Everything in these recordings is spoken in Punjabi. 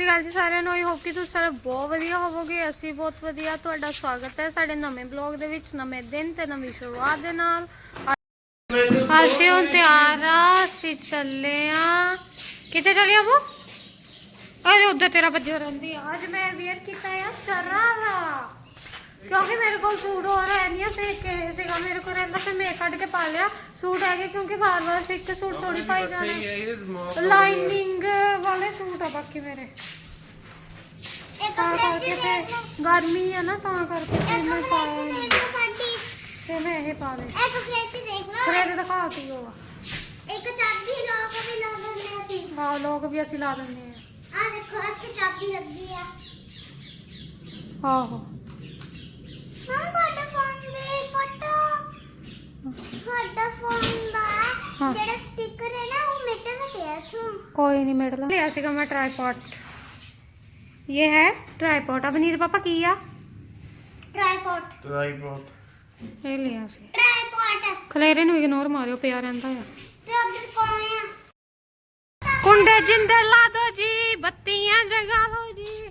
ਸਤਿ ਸ਼੍ਰੀ ਅਕਾਲ ਜੀ ਸਾਰਿਆਂ ਨੂੰ। ਆਈ ਹੋਪ ਕਿ ਤੁਸੀਂ ਸਾਰੇ ਬਹੁਤ ਵਧੀਆ ਹੋਵੋਗੇ। ਅਸੀਂ ਬਹੁਤ ਵਧੀਆ ਤੁਹਾਡਾ ਸਵਾਗਤ ਹੈ ਸਾਡੇ ਨਵੇਂ ਬਲੌਗ ਦੇ ਵਿੱਚ ਨਵੇਂ ਦਿਨ ਤੇ ਨਵੀਂ ਸ਼ੁਰੂਆਤ ਦੇ ਨਾਲ। ਅਸੀਂ ਹੁਣ ਤਿਆਰ ਆ ਅਸੀਂ ਚੱਲੇ ਆ। ਕਿੱਥੇ ਚੱਲੇ ਆ ਉਹ ਅਰੇ ਉੱਧਰ ਤੇਰਾ ਬੱਜੋ ਰਹਿੰਦੀ ਆ। ਅੱਜ ਮੈਂ ਵੇਅਰ ਕੀਤਾ ਆ ਸ਼ਰਾਰਾ। ਕਿਉਂਕਿ ਮੇਰੇ ਕੋਲ ਸੂਟ ਹੋਰ ਹੈ ਨਹੀਂ ਫੇਰ ਕੇ ਸੀਗਾ ਮੇਰੇ ਕੋਲ ਰਹਿੰਦਾ ਫਿਰ ਮੈਂ ਕੱਢ ਕੇ ਪਾ ਲਿਆ ਸੂਟ ਹੈਗੇ ਕਿਉਂਕਿ ਵਾਰ ਵਾਰ ਇੱਕ ਸੂਟ ਥੋੜੀ ਪਾਈ ਜਾਣਾ। ਲਾਈਨਿੰਗ ਵਾਲੇ ਸੂਟ ਆ ਬਾਕੀ ਮੇਰੇ। ਤਾਂ ਕਰਕੇ ਫਿਰ ਗਰਮੀ ਆ ਨਾ ਤਾਂ ਕਰਕੇ ਫਿਰ ਮੈਂ ਪਾਇਆ ਨੀ। ਤੇ ਮੈਂ ਇਹ ਪਾ ਲਏ ਫਿਰ ਇਹ ਦਿਖਾਤੀ ਉਹ ਆ। ਆਹ ਲੋਕ ਵੀ ਅਸੀਂ। ਲਾ ਦਿੰਦੇ ਆ। ਆਹੋ ਹਾਂ। ਜਿਹੜਾ ਸਪੀਕਰ ਹੈ ਨਾ ਉਹ ਮਿੱਟੇ ਦਾ ਪਿਆ ਇੱਥੋਂ। ਕੋਈ ਨਹੀਂ ਲਾ ਲਿਆ ਸੀਗਾ ਮੈਂ ਟ੍ਰਾਈਪੋਡ ਇਹ ਹੈ ਟ੍ਰਾਈਪੋਡ ਅਵਨੀਤ ਪਾਪਾ ਕੀ ਆ? ਟ੍ਰਾਈਪੋਡ ਟ੍ਰਾਈਪੋਡ ਇਹ ਲਿਆ ਸੀ। ਟ੍ਰਾਈਪੋਡ ਖਲੇਰੇ ਨੂੰ ਇਗਨੋਰ ਮਾਰਿਓ ਪਿਆ ਰਹਿੰਦਾ ਆ। ਤੇ ਉਧਰ ਕੌਣ ਆ। ਕੁੰਡੇ ਜਿੰਦੇ ਲਾ ਦੋ ਜੀ ਬੱਤੀਆਂ ਜਗਾ ਲਓ ਜੀ।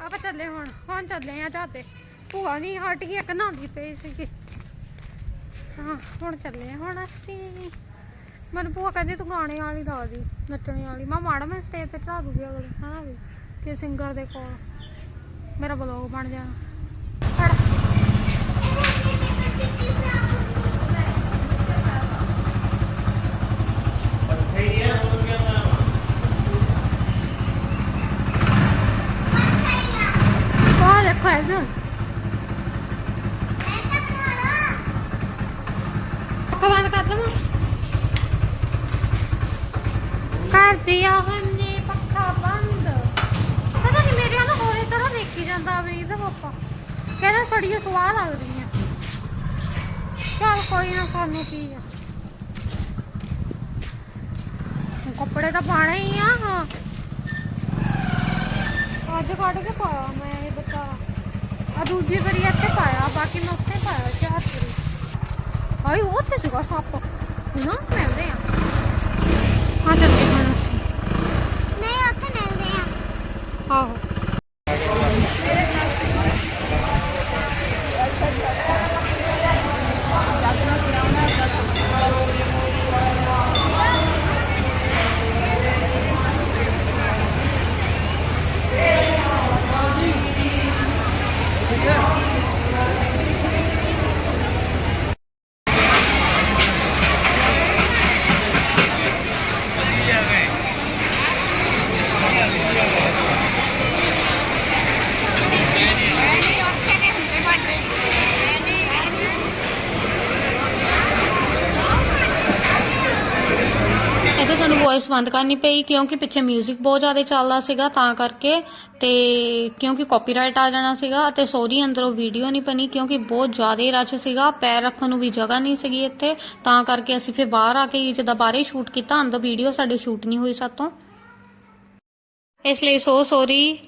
ਆਪਾਂ ਚੱਲੇ ਹੁਣ ਹੁਣ ਚੱਲੇ ਆ ਜਾਤੇ ਭੂਆ ਨਹੀਂ ਹਟ ਗਈ ਇੱਕ ਨਹਾਉਂਦੀ ਪਈ ਸੀਗੀ। ਹਾਂ ਹੁਣ ਚੱਲੇ ਆ ਹੁਣ ਅਸੀਂ। ਮੈਨੂੰ ਭੂਆ ਕਹਿੰਦੀ ਤੂੰ ਗਾਣੇ ਵਾਲੀ ਲਾ ਦੀ ਨੱਚਣੇ ਵਾਲੀ। ਮੈਂ ਮਾੜਾ ਮੈਂ ਸਟੇਜ ਤੇ ਚੜਾ ਦੂਗੀ ਅਗਲੇ ਹਾਂ ਵੀ। ਕਿ ਸਿੰਗਰ ਦੇ ਕੋਲ। ਮੇਰਾ ਬਲੌਗ ਬਣ ਜਾਣਾ। ਫੜ ਦੇਖੋ ਇਹਨੂੰ। ਅੱਖਾਂ ਬੰਦ ਕਰ ਦਵਾਂ। ਕਰ ਦਿਆ ਹੰਨੇ ਪੱਖਾ ਬੰਦ ਪਤਾ ਨਹੀਂ ਮੇਰੇ ਨਾਲ ਦੇਖੀ ਜਾਂਦਾ ਅਵਨੀਤ ਦਾ ਪਾਪਾ। ਕਹਿੰਦਾ ਸੜੀਆਂ ਸਵਾਹ ਲੱਗਦੀਆਂ। ਚਲ ਕੋਈ ਨਾ ਸਾਨੂੰ ਕੀ ਆ। ਕੱਪੜੇ ਤਾਂ ਪਾਣੇ ਹੀ ਆ ਹਾਂ। ਅੱਜ ਕੱਢ ਕੇ ਪਾਇਆ ਮੈਂ ਇਹ ਬੱਚਾ ਆ ਦੂਜੀ ਵਾਰੀ ਇੱਥੇ ਪਾਇਆ ਬਾਕੀ ਮੈਂ ਉੱਥੇ ਪਾਇਆ ਚਾਰ ਵਾਰੀ ਹਾਈ ਉਹ ਉੱਥੇ ਸੀਗਾ ਸੱਪ। ਨਾ ਮਿਲਦੇ ਆ। ਹਾਂ ਚੱਲੇ ਹੁਣ ਅਸੀਂ। ਨਹੀਂ ਉੱਥੇ ਮਿਲਦੇ ਆ। ਆਹੋ। ਵੌਇਸ ਬੰਦ ਕਰਨੀ ਪਈ ਕਿਉਂਕਿ ਪਿੱਛੇ 뮤직 ਬਹੁਤ ਜ਼ਿਆਦਾ ਚੱਲਦਾ ਸੀਗਾ ਤਾਂ ਕਰਕੇ ਤੇ ਕਿਉਂਕਿ ਕਾਪੀਰਾਈਟ ਆ ਜਾਣਾ ਸੀਗਾ ਅਤੇ ਸੋਰੀ ਅੰਦਰੋਂ ਵੀਡੀਓ ਨਹੀਂ ਬਣੀ ਕਿਉਂਕਿ ਬਹੁਤ ਜ਼ਿਆਦਾ ਰਸ਼ ਸੀਗਾ, ਪੈਰ ਰੱਖਣ ਨੂੰ ਵੀ ਜਗ੍ਹਾ ਨਹੀਂ ਸੀਗੀ ਇੱਥੇ। ਤਾਂ ਕਰਕੇ ਅਸੀਂ ਫਿਰ ਬਾਹਰ ਆ ਕੇ ਜਿੱਦਾਂ ਬਾਹਰੇ ਸ਼ੂਟ ਕੀਤਾ, ਅੰਦਰ ਵੀਡੀਓ ਸਾਡੇ ਸ਼ੂਟ ਨਹੀਂ ਹੋਈ ਸਾਤੋਂ ਇਸ ਲਈ ਸੋ ਸੋਰੀ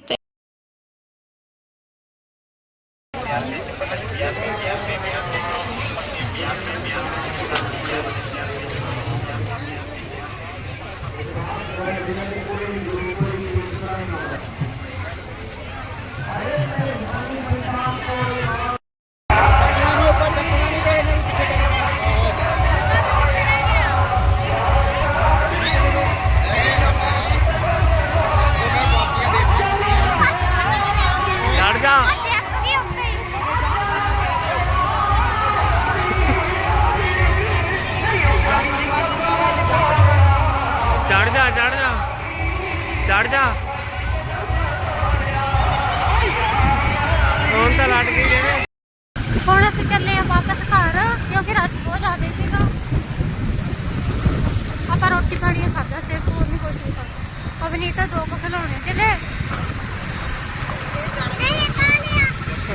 ਅਵਨੀਤਾ ਦੋ ਕੁ ਖਿਲਾਉਣੇ ਚਲੇ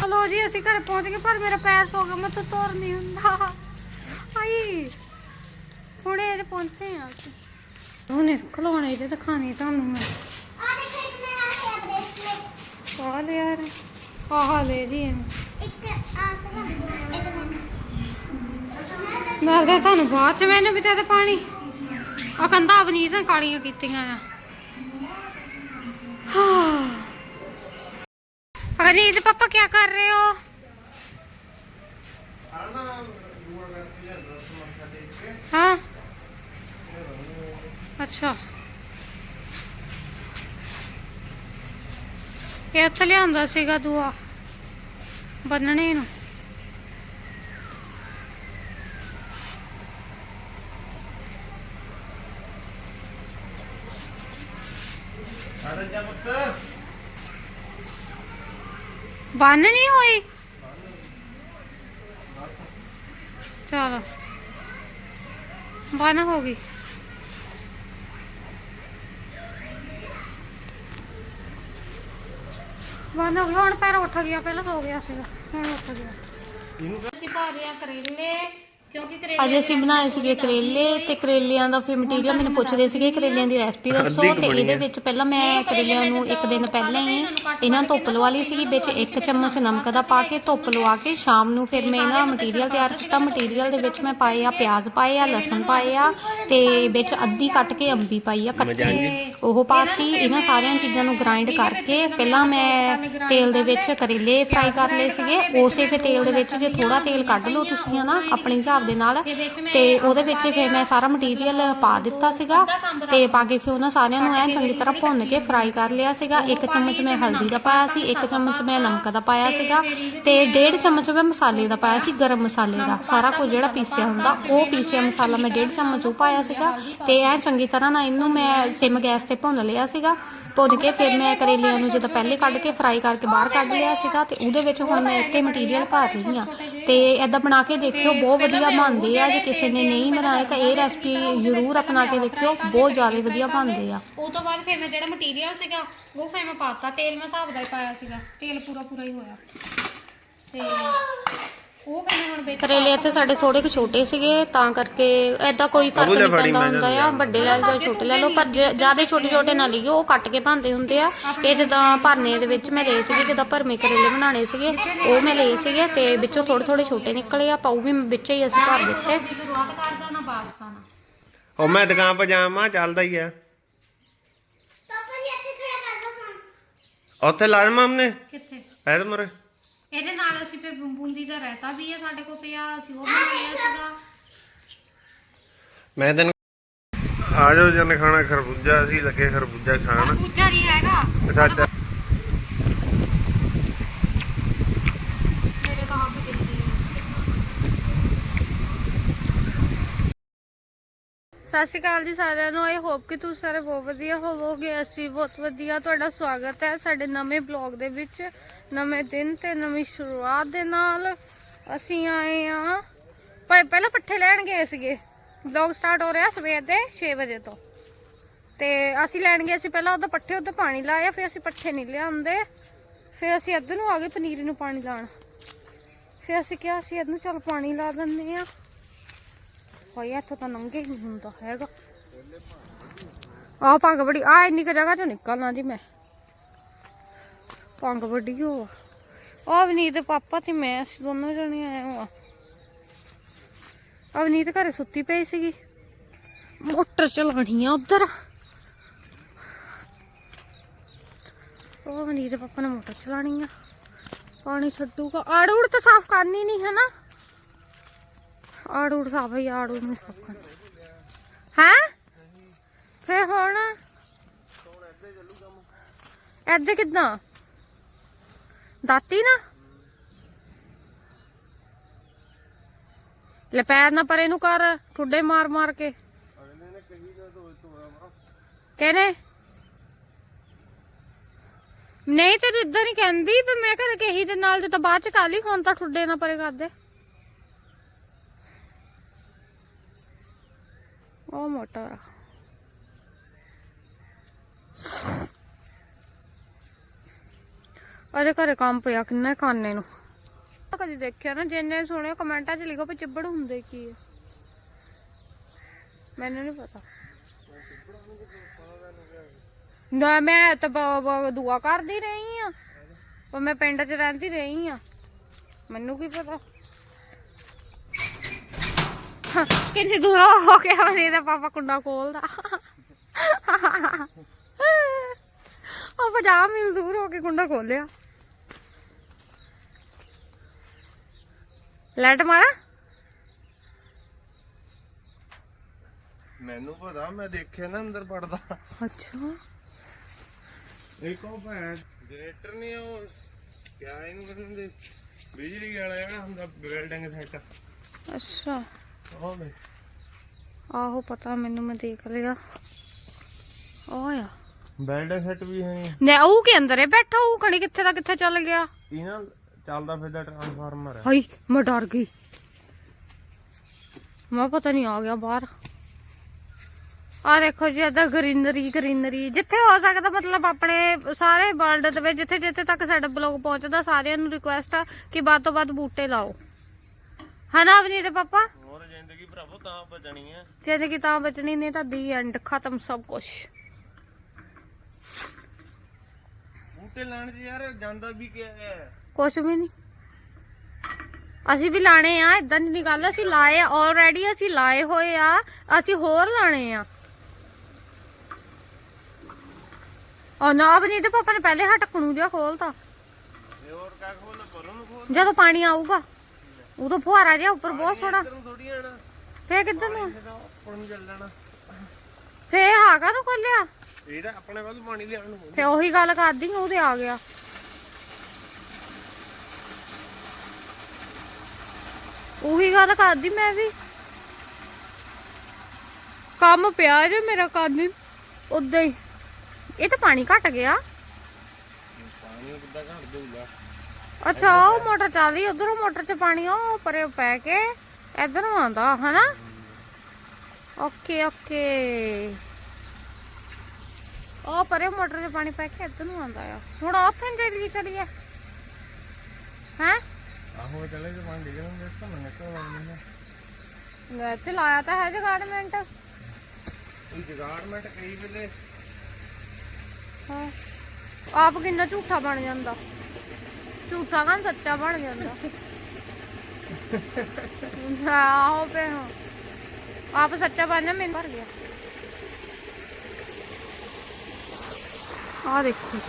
ਚਲੋ ਜੀ, ਅਸੀਂ ਘਰ ਪਹੁੰਚ ਗਏ, ਪਰ ਮੇਰਾ ਪੈਰ ਸੋ ਗਿਆ, ਮੈਂ ਤਾਂ ਤੁਰ ਨਹੀਂ ਹੁੰਦਾ। ਆਈ ਹੁਣੇ ਇਹ ਪਹੁੰਚੇ ਆ ਅਸੀਂ। ਉਹਨੇ ਖਿਲਾਉਣੇ ਜੇ ਦਿਖਾਣੀ ਤੁਹਾਨੂੰ ਮੈਂ। ਆ ਦੇਖੋ ਇੱਕ ਮੈਂ ਆ ਹੈ ਬ੍ਰੇਸਲੇਟ ਆਹ ਲੈ ਆਹ ਲੈ ਜੀ ਇੱਕ ਆ ਇੱਕ ਮਿਲਦਾ ਤੁਹਾਨੂੰ ਬਾਅਦ ਚ, ਮੈਨੂੰ ਵੀ ਤੇ ਪਾਣੀ। ਆ ਕੰਧਾਂ ਬਨੀਤ ਕਾਲੀਆਂ ਕੀਤੀਆਂ ਆ। अनीत पापा क्या कर रहे हो हाँ अच्छा ਇਹ ਉੱਥੇ ਲਿਆਂਦਾ ਸੀਗਾ ਦੂਆ ਬੰਨਣੇ ਨੂੰ ਬੰਨ ਨਹੀਂ ਹੋਈ? ਚਲੋ। ਬੰਨ ਹੋ ਗਈ। ਬੰਨ ਹੋ ਗਈ। ਹੁਣ ਪੈਰ ਉੱਠ ਗਿਆ। ਪਹਿਲਾਂ ਸੋ ਗਿਆ ਸੀਗਾ। ਹੁਣ ਉੱਠ ਗਿਆ। ਇਹਨੂੰ ਅਸੀਂ ਪਾ ਰਹੇ ਆ ਕਰੇਲੇ ਕਿਉਂਕਿ ਕਰੇਲੇ ਅੱਜ ਅਸੀਂ ਬਣਾਏ ਸੀਗੇ ਕਰੇਲੇ ਤੇ ਕਰੇਲਿਆਂ ਦਾ ਫਿਰ ਮਟੀਰੀਅਲ ਮੈਨੂੰ ਪੁੱਛਦੇ ਸੀਗੇ ਕਰੇਲਿਆਂ ਦੀ ਰੈਸਪੀ ਦੱਸੋ ਤੇ ਇਹਦੇ ਵਿੱਚ ਪਹਿਲਾਂ ਮੈਂ ਕਰੇਲਿਆਂ ਨੂੰ ਇੱਕ ਦਿਨ ਪਹਿਲਾਂ ਹੀ ਇਹਨਾਂ ਧੁੱਪ ਲਵਾ ਲਈ ਸੀਗੀ ਵਿੱਚ ਇੱਕ ਚਮਚ ਨਮਕ ਦਾ ਪਾ ਕੇ ਧੁੱਪ ਲਵਾ ਕੇ ਸ਼ਾਮ ਨੂੰ ਫਿਰ ਮੈਂ ਇਹਨਾਂ ਮਟੀਰੀਅਲ ਤਿਆਰ ਕੀਤਾ ਮਟੀਰੀਅਲ ਦੇ ਵਿੱਚ ਮੈਂ ਪਾਏ ਆ ਪਿਆਜ਼ ਪਾਏ ਆ ਲਸਣ ਪਾਏ ਆ ਤੇ ਵਿੱਚ ਅੱਧੀ ਕੱਟ ਕੇ ਅੰਬੀ ਪਾਈ ਆ ਕੱਚੀ ਉਹ ਪਾਤੀ ਇਹਨਾਂ ਸਾਰੀਆਂ ਚੀਜ਼ਾਂ ਨੂੰ ਗ੍ਰਾਈਂਡ ਕਰਕੇ ਪਹਿਲਾਂ ਮੈਂ ਤੇਲ ਦੇ ਵਿੱਚ ਕਰੇਲੇ ਫਰਾਈ ਕਰ ਲਏ ਸੀਗੇ ਉਸੇ ਫਿਰ ਤੇਲ ਦੇ ਵਿੱਚ ਜੇ ਥੋੜਾ ਤੇਲ ਕੱਢ ਲਓ ਤੁਸੀਂ ਹਨਾ ਆਪਣੇ ਹਿਸਾਬ ਦੇ ਨਾਲ ਤੇ ਉਹਦੇ ਵਿੱਚ ਫਿਰ ਮੈਂ ਸਾਰਾ ਮਟੀਰੀਅਲ ਪਾ ਦਿੱਤਾ ਸੀਗਾ ਤੇ ਪਾ ਕੇ ਫਿਰ ਉਹਨਾਂ ਸਾਰਿਆਂ ਨੂੰ ਐ ਚੰਗੀ ਤਰ੍ਹਾਂ ਭੁੰਨ ਕੇ ਫਰਾਈ ਕਰ ਲਿਆ ਸੀਗਾ। ਇੱਕ ਚਮਚ ਮੈਂ ਹਲਦੀ ਦਾ ਪਾਇਆ ਸੀ ਇੱਕ ਚਮਚ ਮੈਂ ਨਮਕ ਦਾ ਪਾਇਆ ਸੀਗਾ ਤੇ ਡੇਢ ਚਮਚ ਮੈਂ ਮਸਾਲੇ ਦਾ ਪਾਇਆ ਸੀ ਗਰਮ ਮਸਾਲੇ ਦਾ। ਸਾਰਾ ਕੁਝ ਜਿਹੜਾ ਪੀਸਿਆ ਹੁੰਦਾ ਉਹ ਪੀਸਿਆ ਮਸਾਲਾ ਮੈਂ ਡੇਢ ਚਮਚ ਉਹ ਪਾਇਆ ਸੀਗਾ ਤੇ ਐ ਚੰਗੀ ਤਰ੍ਹਾਂ ਨਾਲ ਇਹਨੂੰ ਮੈਂ ਸਿਮ ਗੈਸ ਤੇ ਭੁੰਨ ਲਿਆ ਸੀਗਾ। ਭੁੰਨ ਕੇ ਫਿਰ ਮੈਂ ਕਰੇਲਿਆਂ ਨੂੰ ਜਦੋਂ ਪਹਿਲੇ ਕੱਢ ਕੇ ਫਰਾਈ ਕਰਕੇ ਬਾਹਰ ਕੱਢ ਲਿਆ ਸੀਗਾ ਤੇ ਉਹਦੇ ਵਿੱਚ ਹੁਣ ਮੈਂ ਇੱਥੇ ਮਟੀਰੀਅਲ ਪਾ ਰਹੀ ਹਾਂ। ਤੇ ਐਦਾਂ ਬਣਾ ਕੇ ਦੇਖਿਓ, ਬਹੁਤ ਵਧੀਆ ਬਣਦੇ ਆ। ਜੇ ਕਿਸੇ ਨੇ ਨਹੀਂ ਬਣਾਏ ਤਾਂ ਇਹ ਰੈਸਪੀ ਜ਼ਰੂਰ ਅਪਣਾ ਕੇ ਦੇਖਿਓ, ਬਹੁਤ ਜ਼ਿਆਦਾ ਵਧੀਆ ਬਣਦੇ ਆ। ਉਹ ਤੋਂ ਬਾਅਦ ਫਿਰ ਮੈਂ ਜਿਹੜਾ ਮਟੀਰੀਅਲ ਸੀਗਾ, ਉਹ ਫਿਰ ਮੈਂ ਪਾਤਾ। ਤੇਲ ਮੈਂ ਹਿਸਾਬ ਦਾ ਹੀ ਪਾਇਆ ਸੀਗਾ। ਤੇਲ ਪੂਰਾ ਪੂਰਾ ਹੀ ਹੋਇਆ। ਤੇ ਉਹ ਫਿਰ ਮੈਂ ਹੁਣ ਵਿੱਚ ਕਰੇਲੇ ਇੱਥੇ ਸਾਡੇ ਥੋੜੇ ਕੁ ਛੋਟੇ ਸੀਗੇ ਤਾਂ ਕਰਕੇ ਐਦਾਂ ਕੋਈ ਫ਼ਰਕ ਨਹੀਂ ਪੈਂਦਾ ਹੁੰਦਾ ਆ ਵੱਡੇ ਲੈ ਲਓ ਛੋਟੇ ਲੈ ਲਓ ਪਰ ਜ਼ਿਆਦਾ ਛੋਟੇ ਛੋਟੇ ਨਾ ਲਈਓ ਉਹ ਕੱਟ ਕੇ ਬਣਦੇ ਹੁੰਦੇ ਆ। ਇਹ ਜਿੱਦਾਂ ਭਰਨੇ ਦੇ ਵਿੱਚ ਮੈਂ ਲਏ ਸੀਗੇ ਜਿੱਦਾਂ ਭਰਮੇ ਕਰੇਲੇ ਬਣਾਉਣੇ ਸੀਗੇ ਉਹ ਮੈਂ ਲਏ ਸੀਗੇ ਤੇ ਵਿੱਚੋਂ ਥੋੜੇ ਥੋੜੇ ਛੋਟੇ ਨਿਕਲੇ ਆ ਪਾਉ ਵੀ ਵਿੱਚ ਹੀ ਅਸੀਂ ਭਰ ਦਿੱਤੇ। ਸ਼ੁਰੂਆਤ ਕਰਦਾ ਨਾ ਬਾਸਤਾ ਨਾ। ਉਹ ਮੈਂ ਦੁਕਾਨ ਪਰ ਜਾਵਾਂ ਚੱਲਦਾ ਹੀ ਆ। ਪਾਪਾ ਜੀ ਇੱਥੇ ਖੜਾ ਕਰ ਦੋ ਫੋਨ। ਉੱਥੇ ਲਾਜ਼ਮ ਹਮਨੇ ਕਿੱਥੇ? ਐ ਤਾਂ ਮਰੇ ਇਹਦੇ ਨਾਲ ਅਸੀਂ ਪੇ ਬੂੰਦੀ ਦਾ ਰਹਿਤਾ ਵੀ ਹੈ ਸਾਡੇ ਕੋਲ ਪਿਆ ਅਸੀਂ ਉਹ ਬਣਾ ਲਿਆ ਸੀਗਾ। ਮੈਂ ਤੈਨੂੰ ਆ ਜਾਓ ਜਨ ਖਾਣਾ ਖਰਬੂਜਾ ਅਸੀਂ ਲੱਗੇ ਖਰਬੂਜਾ ਖਾਣ। ਖਰਬੂਜਾ ਨਹੀਂ ਹੈਗਾ। ਸੱਚ ਮੇਰੇ ਤਾਂ ਆਪ ਹੀ ਦਿੱਤੀ ਸਤਿ ਸ਼੍ਰੀ ਅਕਾਲ ਜੀ ਸਾਰਿਆਂ ਨੂੰ। ਆਈ ਹੋਪ ਕਿ ਤੁਸੀਂ ਸਾਰੇ ਬਹੁਤ ਵਧੀਆ ਹੋਵੋਗੇ। ਅਸੀਂ ਬਹੁਤ ਵਧੀਆ ਤੁਹਾਡਾ ਸਵਾਗਤ ਹੈ ਸਾਡੇ ਨਵੇਂ ਬਲੌਗ ਦੇ ਵਿੱਚ। ਨਵੇਂ ਦਿਨ ਤੇ ਨਵੀਂ ਸ਼ੁਰੂਆਤ ਦੇ ਨਾਲ ਅਸੀਂ ਆਏ ਆ ਪਰ ਪਹਿਲਾਂ ਪੱਠੇ ਲੈਣ ਗਏ ਸੀਗੇ। ਬਲੌਗ ਸਟਾਰਟ ਹੋ ਰਿਹਾ ਸਵੇਰ ਦੇ 6 ਵਜੇ ਤੋਂ। ਤੇ ਅਸੀਂ ਲੈਣ ਗਏ ਸੀ ਪਹਿਲਾਂ ਉਹਦਾ ਪੱਠੇ ਉੱਤੇ ਪਾਣੀ ਲਾਇਆ, ਫਿਰ ਅਸੀਂ ਪੱਠੇ ਨਹੀਂ ਲਿਆਉਂਦੇ ਫਿਰ ਅਸੀਂ ਇੱਧਰ ਨੂੰ ਆ ਗਏ ਪਨੀਰੀ ਨੂੰ ਪਾਣੀ ਲਾਉਣ। ਫਿਰ ਅਸੀਂ ਕਿਹਾ ਅਸੀਂ ਇਹਨੂੰ ਚੱਲ ਪਾਣੀ ਲਾ ਦਿੰਦੇ ਆ ਹੋਇਆ ਇੱਥੋਂ ਤਾਂ ਨੰਗੇ ਹੀ ਹੁੰਦਾ ਹੈਗਾ। ਆਹ ਪੰਗ ਬੜੀ ਆ ਇੰਨੀ ਕੁ ਜਗ੍ਹਾ ਚੋਂ ਨਿਕਲਣਾ ਜੀ ਮੈਂ। ਪੰਗ ਵੱਡੀ ਹੋ ਆ। ਅਵਨੀਤ ਪਾਪਾ ਤੇ ਮੈਂ ਅਸੀਂ ਦੋਨੋਂ ਜਣੇ ਆਏ ਹਾਂ ਅਵਨੀਤ ਘਰੇ ਸੁੱਤੀ ਪਈ ਸੀਗੀ। ਮੋਟਰ ਚਲਾਉਣੀ ਆ ਉਧਰ। ਉਹ ਅਵਨੀਤ ਪਾਪਾ ਨੇ ਮੋਟਰ ਚਲਾਉਣੀ ਆ। ਪਾਣੀ ਛੱਡੂਗਾ। ਆੜ ਉੜ ਤਾਂ ਸਾਫ਼ ਕਰਨੀ ਨਹੀਂ ਹੈ ਨਾ ਆੜ ਉੜ ਸਾਫ਼ ਹੀ ਆੜ ਉੜ ਨਹੀਂ ਸਾਫ਼ ਕਰਨੀ ਫੇ ਹੁਣ? ਐਦੇ ਕਿਦਾਂ? ਦਾਤੀ ਨਾ? ਲੈ ਪੈਰ ਨਾ ਪਰੇ ਨੂੰ ਕਰ, ਠੁੱਡੇ ਮਾਰ ਮਾਰ ਕੇ। ਕਹਿੰਨੇ? ਨਹੀਂ ਤੈਨੂੰ ਇਦਾਂ ਨਹੀਂ ਕਹਿੰਦੀ ਪਰ ਮੈਂ ਘਰ ਕਹੀ ਦੇ ਨਾਲ, ਜਦੋਂ ਬਾਅਦ ਚ ਕਾਲੀ ਹੁਣ ਤਾਂ ਠੁੱਡੇ ਨਾ ਪਰੇ ਕਰਦੇ। ਉਹ ਮੋਟਾ ਵਾ। ਅਰੇ ਘਰੇ ਕੰਮ ਪਿਆ ਕਿੰਨਾ ਖਾਣੇ ਨੂੰ। ਕਦੀ ਦੇਖਿਆ ਨਾ ਜਿੰਨੇ ਸੁਣਿਆ ਕਮੈਂਟਾਂ 'ਚ ਲਿਖੋ ਵੀ ਚਿੱਬੜ ਹੁੰਦੇ ਕੀ ਆ। ਮੈਨੂੰ ਨਹੀਂ ਪਤਾ। ਨਾ ਮੈਂ ਤਾਂ ਬ- ਬ- ਦੁਆ ਕਰਦੀ ਰਹੀ ਆ। ਪਰ ਮੈਂ ਪਿੰਡ 'ਚ ਰਹਿੰਦੀ ਰਹੀ ਆ। ਮੈਨੂੰ ਕੀ ਪਤਾ। ਹਾਂ, ਕਿੰਨੀ ਦੂਰੋਂ ਹੋ ਕੇ ਆਉਂਦੀ ਇਹਦਾ ਪਾਪਾ ਕੁੰਡਾ ਖੋਲਦਾ। ਉਹ 50 ਮੀਲ ਦੂਰ ਹੋ ਕੇ ਕੁੰਡਾ ਖੋਲਿਆ। ਲੈਟ ਮਾਰਾ। ਮੈਨੂੰ ਪਤਾ ਮੈਂ ਦੇਖਿਆ ਨਾ ਅੰਦਰ ਪੜਦਾ। ਅੱਛਾ। ਇੱਕ ਭੈਣ ਜਨਰੇਟਰ ਨਹੀਂ ਉਹ ਕਿਆ ਇਹਨੂੰ ਕਹਿੰਦੇ ਬਿਜਲੀ ਵਾਲਾ ਜਿਹੜਾ ਹੁੰਦਾ ਬਿਲਡਿੰਗ ਸੈੱਟ। ਅੱਛਾ। ਆਹੋ ਪਤਾ ਮੈਨੂੰ ਮੈਂ ਦੇਖ ਲਿਆ। ਆ। ਬਿਲਡਿੰਗ ਸੈੱਟ ਵੀ ਹੈ। ਨੇ ਉਹ ਕੇ ਅੰਦਰ ਹੈ ਬੈਠਾ ਉਹ ਖਣੀ ਕਿੱਥੇ ਦਾ ਕਿੱਥੇ ਚੱਲ ਗਿਆ? ਇਹ ਨਾ ਚੱਲਦਾ ਫਿਰਦਾ ਟਰਾਂਸਫਾਰਮਰ ਹੈ ਹਾਈ ਮੈਂ ਡਰ ਗਈ। ਮੈਂ ਪਤਾ ਨਹੀਂ ਆ ਗਿਆ ਬਾਹਰ। ਆ ਦੇਖੋ ਜੀ ਇਹਦਾ ਗ੍ਰੀਨਰੀ ਗ੍ਰੀਨਰੀ ਜਿੱਥੇ ਹੋ ਸਕਦਾ ਮਤਲਬ ਆਪਣੇ ਸਾਰੇ ਵਰਲਡ ਦੇ ਵਿੱਚ ਜਿੱਥੇ ਜਿੱਥੇ ਤੱਕ ਸਾਡਾ ਬਲੌਗ ਪਹੁੰਚਦਾ ਸਾਰਿਆਂ ਨੂੰ ਰਿਕੁਐਸਟ ਆ ਕਿ ਵੱਧ ਤੋਂ ਵੱਧ ਬੂਟੇ ਲਾਓ। ਹਨਾ ਅਵਨੀ ਦੇ ਪਾਪਾ? ਹੋਰ ਜ਼ਿੰਦਗੀ ਭਰਾਵੋ ਤਾਂ ਬਚਣੀ ਹੈ ਜ਼ਿੰਦਗੀ ਤਾਂ ਬਚਣੀ ਨਹੀਂ ਤਾਂ ਦੀ ਐਂਡ ਖਤਮ ਸਭ ਕੁਝ ਬੂਟੇ ਲਾਣ ਚ ਯਾਰ ਜਾਂਦਾ ਵੀ ਕਿਆ ਹੈ? ਕੁਝ ਵੀ ਨਹੀਂ। ਅਸੀਂ ਵੀ ਲਾਣੇ ਆ ਇਦਾਂ ਦੀ ਨਹੀਂ ਗੱਲ ਅਸੀਂ ਲਾਏ ਆ ਆਲਰੇਡੀ ਅਸੀਂ ਲਾਏ ਹੋਏ ਆ ਅਸੀਂ ਹੋਰ ਲਾਣੇ ਆ। ਉਹ ਨਾ ਵੀ ਨਹੀਂ ਤੇ ਪਾਪਾ ਨੇ ਪਹਿਲੇ ਹਟ ਢੱਕਣੂ ਜਿਹਾ ਖੋਲਤਾ ਇਹ ਹੋਰ ਕਾ ਖੋਲ ਪਰੋਂ ਨੂੰ ਖੋਲ ਜਦੋਂ ਪਾਣੀ ਆਊਗਾ ਉਦੋਂ ਫੁਹਾਰਾ ਜਿਹਾ ਉੱਪਰ ਬਹੁਤ ਸੋਹਣਾ। ਫੇਰ ਕਿੱਧਰ ਨੂੰ? ਨੂੰ ਚੱਲ ਜਾਣਾ ਫੇਰ ਹਾਗਾ ਨੂੰ ਖੋਲਿਆ? ਇਹਦਾ ਆਪਣੇ ਵੱਲ ਪਾਣੀ ਲਿਆਉਣ ਨੂੰ ਫੇ ਉਹੀ ਗੱਲ ਕਰਦੀ ਉਹਦੇ ਆ ਗਿਆ। ਉਹੀ ਗੱਲ ਕਰਦੀ ਮੈਂ ਵੀ। ਕੰਮ ਪਿਆ ਜੇ ਮੇਰਾ ਕਰਨੀ ਉਦਾਂ ਹੀ। ਇਹ ਤਾਂ ਪਾਣੀ ਘਟ ਗਿਆ। ਪਾਣੀ ਕਿੱਦਾਂ ਘੜ ਦੇਊਗਾ ਅੱਛਾ ਉਹ ਮੋਟਰ ਚੱਲਦੀ ਉਧਰੋਂ ਮੋਟਰ 'ਚ ਪਾਣੀ ਉਹ ਪਰੇ ਪੈ ਕੇ। ਇਧਰੋਂ ਆਉਂਦਾ ਹਨਾ? Okay okay. ਉਹ ਪਰੇ ਮੋਟਰ 'ਚ ਪਾਣੀ ਪੈ ਕੇ ਇੱਧਰ ਨੂੰ ਆਉਂਦਾ ਆ। ਹੁਣ ਉੱਥੇ ਜਿਹੜੀ ਚਲੀਏ ਹੈ? ਆਹੋ ਚਲੇ ਜੇ ਪਾਣੀ ਡਿੱਗਣ ਦੇ ਤਾਂ ਨਿਕਲ ਆਉਂਦੇ ਨੇ ਇੱਥੇ ਲਾਇਆ ਤਾਂ ਹੈ ਜਗਾਰਡਮੈਂਟ ਇਹ ਜਗਾਰਡਮੈਂਟ ਕਈ ਵੇਲੇ? ਹਾਂ। ਆਪ ਕਿੰਨਾ ਝੂਠਾ ਬਣ ਜਾਂਦਾ। ਝੂਠਾ ਕਾਂ ਸੱਚਾ ਬਣ ਜਾਂਦਾ? ਆਹੋ ਪੇ ਆਪ ਸੱਚਾ ਬਣ ਮੈਨੂੰ ਭਰ ਗਿਆ। ਆ ਦੇਖੋ।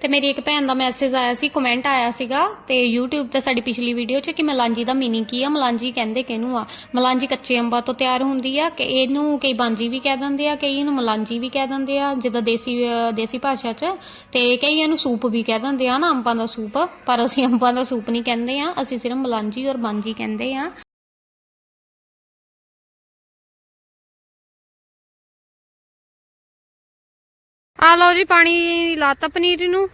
ਤੇ ਮੇਰੀ ਇੱਕ ਭੈਣ ਦਾ ਮੈਸੇਜ ਆਇਆ ਸੀ ਕਮੈਂਟ ਆਇਆ ਸੀਗਾ ਤੇ YouTube ਤੇ ਸਾਡੀ ਪਿਛਲੀ ਵੀਡੀਓ 'ਚ ਕਿ ਮਲਾਂਜੀ ਦਾ ਮੀਨਿੰਗ ਕੀ ਆ? ਮਲਾਂਜੀ ਕਹਿੰਦੇ ਕਿਹਨੂੰ ਆ, ਮਲਾਂਜੀ ਕੱਚੇ ਅੰਬਾਂ ਤੋਂ ਤਿਆਰ ਹੁੰਦੀ ਆ ਕਿ ਇਹਨੂੰ ਕਈ ਬਾਂਜੀ ਵੀ ਕਹਿ ਦਿੰਦੇ ਆ, ਕਈ ਇਹਨੂੰ ਮਲਾਂਜੀ ਵੀ ਕਹਿ ਦਿੰਦੇ ਆ, ਜਿੱਦਾਂ ਦੇਸੀ ਦੇਸੀ ਭਾਸ਼ਾ 'ਚ ਤੇ ਕਈ ਇਹਨੂੰ ਸੂਪ ਵੀ ਕਹਿ ਦਿੰਦੇ ਆ ਨਾ, ਅੰਬਾਂ ਦਾ ਸੂਪ, ਪਰ ਅਸੀਂ ਅੰਬਾਂ ਦਾ ਸੂਪ ਨਹੀਂ ਕਹਿੰਦੇ ਆ, ਅਸੀਂ ਸਿਰਫ ਮਲਾਂਜੀ ਔਰ ਬਾਂਜੀ ਕਹਿੰਦੇ ਆ। ਆ ਲਓ ਜੀ ਪਾਣੀ ਲਾਤਾ ਪਨੀਰ ਨੂੰ।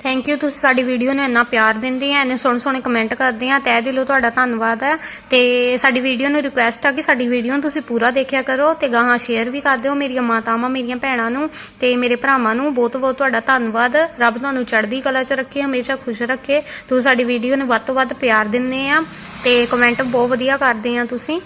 ਥੈਂਕ ਯੂ ਤੁਸੀਂ ਸਾਡੀ ਵੀਡੀਓ ਨੂੰ ਇੰਨਾ ਪਿਆਰ ਦਿੰਦੇ ਆ, ਇੰਨੇ ਸੋਹਣੇ ਸੋਹਣੇ ਕਮੈਂਟ ਕਰਦੇ ਆ, ਤਹਿ ਦਿਲੋਂ ਤੁਹਾਡਾ ਧੰਨਵਾਦ ਹੈ ਤੇ ਸਾਡੀ ਵੀਡੀਓ ਨੂੰ ਰਿਕੁਐਸਟ ਆ ਕਿ ਸਾਡੀ ਵੀਡੀਓ ਨੂੰ ਤੁਸੀਂ ਪੂਰਾ ਦੇਖਿਆ ਕਰੋ ਤੇ ਗਾਹਾਂ ਸ਼ੇਅਰ ਵੀ ਕਰ ਦਿਓ ਮੇਰੀਆਂ ਮਾਤਾਵਾਂ, ਮੇਰੀਆਂ ਭੈਣਾਂ ਨੂੰ ਤੇ ਮੇਰੇ ਭਰਾਵਾਂ ਨੂੰ। ਬਹੁਤ ਬਹੁਤ ਤੁਹਾਡਾ ਧੰਨਵਾਦ। ਰੱਬ ਤੁਹਾਨੂੰ ਚੜ੍ਹਦੀ ਕਲਾ 'ਚ ਰੱਖੇ, ਹਮੇਸ਼ਾ ਖੁਸ਼ ਰੱਖੇ। ਤੁਸੀਂ ਸਾਡੀ ਵੀਡੀਓ ਨੂੰ ਵੱਧ ਤੋਂ ਵੱਧ ਪਿਆਰ ਦਿੰਦੇ ਆ ਤੇ ਕਮੈਂਟ ਬਹੁਤ ਵਧੀਆ ਕਰਦੇ ਆ ਤੁਸੀਂ।